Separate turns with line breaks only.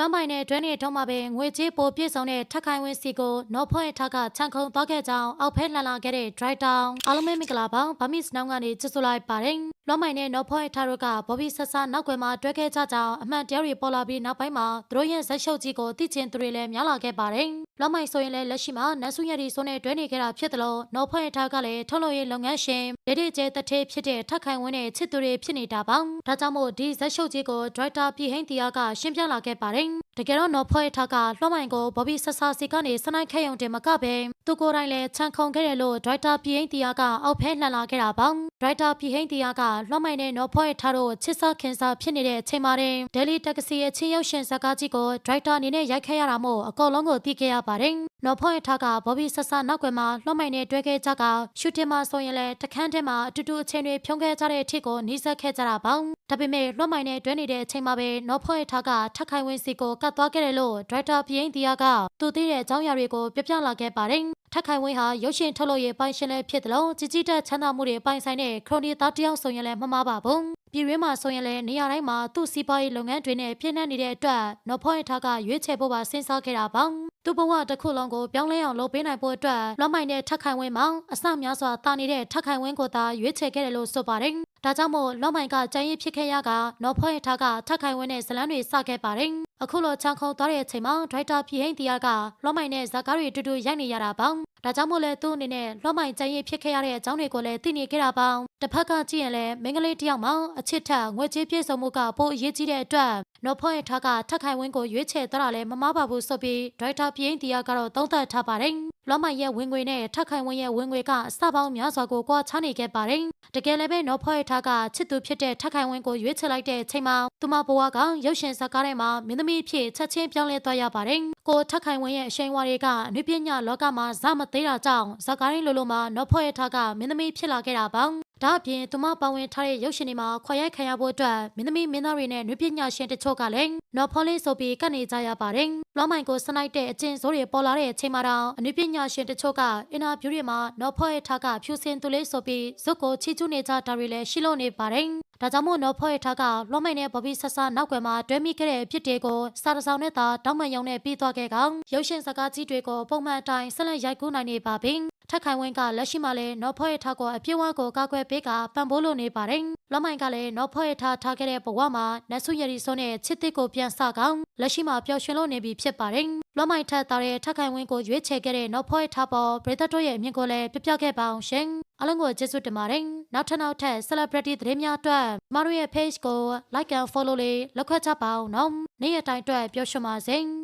လွမ်းပိုင်တဲ့တွဲနေတော့မှပဲငွေကြေးပိုပြည့်စုံတဲ့ထက်ခိုင်ဝင်းစီကိုနော့ဖွင့်ထားကချန်ခုံသွားခဲ့ကြောင်းအောက်ဖဲလှန်လာခဲ့တဲ့ဒရိုက်တာအားလုံးပဲမင်္ဂလာပါဗမစ်နောင်ကနေကြိုဆိုလိုက်ပါတယ်လွမ်းပိုင်တဲ့နော့ဖွင့်ထားတို့ကဘော်ဘီဆဆာနောက်ွယ်မှာတွဲခဲ့ကြကြောင်းအမှန်တရားတွေပေါ်လာပြီးနောက်ပိုင်းမှာသူတို့ရဲ့ဇက်ရှုပ်ကြီးကိုသိချင်သူတွေလည်းများလာခဲ့ပါတယ် လွမ်းပိုင်ဆိုရင်လည်းလက်ရှိမှာနတ်ဆုရည်ဒီဆိုနဲ့တွဲနေခဲ့တာဖြစ်တယ်လို့နော့ဖွင့်ထားကလည်းထုတ်လုပ်ရေးလုပ်ငန်းရှင်ဒေဒီကျဲတထေးဖြစ်တဲ့ထက်ခိုင်ဝင်းနဲ့ချစ်သူတွေဖြစ်နေတာပါဒါကြောင့်မို့ဒီဇက်ရှုပ်ကြီးကိုဒရိုက်တာပြည်ဟိန်းတီယာကရှင်းပြလာခဲ့ပါတယ် တကယ်တော့နော်ဖွဲ့ထားကလွှမ်းမိုင်ကိုဘော်ဘီဆဆာစီကနေစနိုက်ခဲယုံတင်မကပဲသူကိုယ်တိုင်လည်းချန်ခုံခဲ့တယ်လို့ဒရိုက်တာပြည်ဟိန်းတီယာကအောက်ဖဲလှန်လာခဲ့တာပါဒရိုက်တာပြည်ဟိန်းတီယာကလွှမ်းမိုင်နဲ့နော်ဖွဲ့ထားတို့ချစ်စခင်စာဖြစ်နေတဲ့အချိန်မှာတင်ဒယ်လီတက္ကစီရဲ့ချင်းရုပ်ရှင်ဇာတ်ကားကြီးကိုဒရိုက်တာအနေနဲ့ရိုက်ခဲ့ရတာမို့အကုန်လုံးကိုသိခဲ့ရပါတယ်နော်ဖွဲ့ထားကဘော်ဘီဆဆာနောက်ွယ်မှာလွှမ်းမိုင်နဲ့တွဲခဲ့ကြကရှူတင်မှာဆိုရင်လည်းတခန်းထဲမှာအတူတူအချိန်တွေဖြုံးခဲ့ကြတဲ့အထစ်ကိုနှီးစက်ခဲ့ကြတာပါဒါပေမဲ့လွှမ်းမိုင်နဲ့တွဲနေတဲ့အချိန်မှာပဲနော်ဖွဲ့ထားကထက်ခိုင်ဝင်းစီကိုကတ်သွားခဲ့တယ်လို့ဒရိုက်တာပြင်းတီယာကသူသိတဲ့အကြောင်းအရာတွေကိုပြပြလာခဲ့ပါတယ်ထက်ခိုင်ဝင်းဟာရုပ်ရှင်ထုတ်လုပ်ရေးပိုင်ရှင်လည်းဖြစ်တယ်လို့ကြီးကြီးတက်ချမ်းသာမှုတွေပိုင်ဆိုင်တဲ့ခရိုနီသားတယောက်ဆိုရင်လည်းမမှားပါဘူးပြည်ရင်းမှာဆိုရင်လည်းနေရာတိုင်းမှာသူ့စီးပွားရေးလုပ်ငန်းတွေနဲ့ပြည့်နှက်နေတဲ့အတွက်နော်ဖွင့်ထားကရွေးချယ်ဖို့ပါစဉ်းစားခဲ့တာပါသူ့ဘဝတစ်ခုလုံးကိုပြောင်းလဲအောင်လုပ်ပေးနိုင်ဖို့အတွက်လွှမ်းမိုင်တဲ့ထက်ခိုင်ဝင်းမှာအစများစွာတာနေတဲ့ထက်ခိုင်ဝင်းကိုသာရွေးချယ်ခဲ့တယ်လို့ဆိုပါတယ် ဒါကြောင့်မို့လွန်မိုင်ကကျန်းရည်ဖြစ်ခဲ့ရကနော်ဖွဲ့ထားကထက်ခိုင်ဝင်းနဲ့ဇလန်းတွေစခဲ့ပါတယ်။အခုလိုချောင်းခုံသွားတဲ့အချိန်မှာဒရိုက်တာပြည်ဟိန်းတီယာကလွန်မိုင်နဲ့ဇာကားတွေတူတူရိုက်နေရတာပေါ့။ဒါကြောင့်မို့လဲသူ့အနေနဲ့လွန်မိုင်ကျန်းရည်ဖြစ်ခဲ့ရတဲ့အကြောင်းတွေကိုလည်းသိနေခဲ့တာပေါ့။တစ်ဖက်ကကြည့်ရင်လည်းမိန်းကလေးတယောက်မှအချစ်ထက်ငွေကြေးပြည့်စုံမှုကပိုအရေးကြီးတဲ့အတွက်နော်ဖွဲ့ထားကထက်ခိုင်ဝင်းကိုရွေးချယ်သွားတာလည်းမမားပါဘူးဆိုပြီးဒရိုက်တာပြည်ဟိန်းတီယာကတော့သုံးသပ်ထားပါတယ်။ လွန်မိုင်ရဲ့ဝင်ငွေနဲ့ထက်ခိုင်ဝင်းရဲ့ဝင်ငွေကအစပေါင်းများစွာကိုကွာခြားနေခဲ့ပါတယ်။တကယ်လည်းပဲနော်ဖွဲ့ထားကချစ်သူဖြစ်တဲ့ထက်ခိုင်ဝင်းကိုရွေးချယ်လိုက်တဲ့အချိန်မှာသူမဘဝကရုပ်ရှင်ဇာတ်ကားထဲမှာမင်းသမီးဖြစ်ချက်ချင်းပြောင်းလဲသွားရပါတယ်။ကိုထက်ခိုင်ဝင်းရဲ့အရှိန်ဝါတွေကအနုပညာလောကမှာဇမသေးတာကြောင့်ဇာတ်ကားရင်းလိုလိုမှာနော်ဖွဲ့ထားကမင်းသမီးဖြစ်လာခဲ့တာပါ။ ဒါအပြင်သူမပါဝင်ထားတဲ့ရုပ်ရှင်တွေမှာခွာရိုက်ခံရဖို့အတွက်မင်းသမီးမင်းသားတွေနဲ့နွေပညာရှင်တချို့ကလည်းနော်ဖော်လေးဆိုပြီးကတ်နေကြရပါတယ်။လွှမ်းမိုင်ကိုစနိုက်တဲ့အကျဉ်းစိုးတွေပေါ်လာတဲ့အချိန်မှာတော့အနုပညာရှင်တချို့ကအင်တာဗျူးတွေမှာနော်ဖော်ရဲ့ထားကဖြူစင်သူလေးဆိုပြီးဇုတ်ကိုချီကျူးနေကြတာတွေလည်းရှိလို့နေပါတယ်။ဒါကြောင့်မို့နော်ဖော်ရဲ့ထားကလွှမ်းမိုင်နဲ့ဘော်ဘီဆဆာနောက်ွယ်မှာတွဲမိခဲ့တဲ့အဖြစ်တွေကိုစာတစောင်းနဲ့သာတောင်းပန်ရုံနဲ့ပြီးသွားခဲ့ကောင်ရုပ်ရှင်စကားကြီးတွေကိုပုံမှန်အတိုင်းဆက်လက်ရိုက်ကူးနိုင်နေပါပြီ။ ထက်ခိုင်ဝင်းကလက်ရှိမှာလည်းနော်ဖော့ရထားကိုအပြည့်အဝကိုကာကွယ်ပေးကပံ့ပိုးလို့နေပါတယ်။လောမိုင်ကလည်းနော်ဖော့ရထားထားခဲ့တဲ့ဘဝမှာနတ်ဆုရည်စုံနဲ့ချစ်တစ်ကိုပြန်ဆကောင်လက်ရှိမှာပျော်ရွှင်လို့နေပြီဖြစ်ပါတယ်။လောမိုင်ထက်သားတဲ့ထက်ခိုင်ဝင်းကိုရွေးချယ်ခဲ့တဲ့နော်ဖော့ရထားပေါ်ပရိသတ်တို့ရဲ့အမြင်ကိုလည်းပြပြခဲ့ပါအောင်ရှင်။အားလုံးကိုကျေးဇူးတင်ပါတယ်။နောက်ထပ်နောက်ထပ် celebrity သတင်းများအတွက်မတို့ရဲ့ page ကို like and follow လေးလုပ်ခွက်ကြပါအောင်နော်။နေ့ရက်တိုင်းအတွက်ပျော်ရွှင်ပါစေ။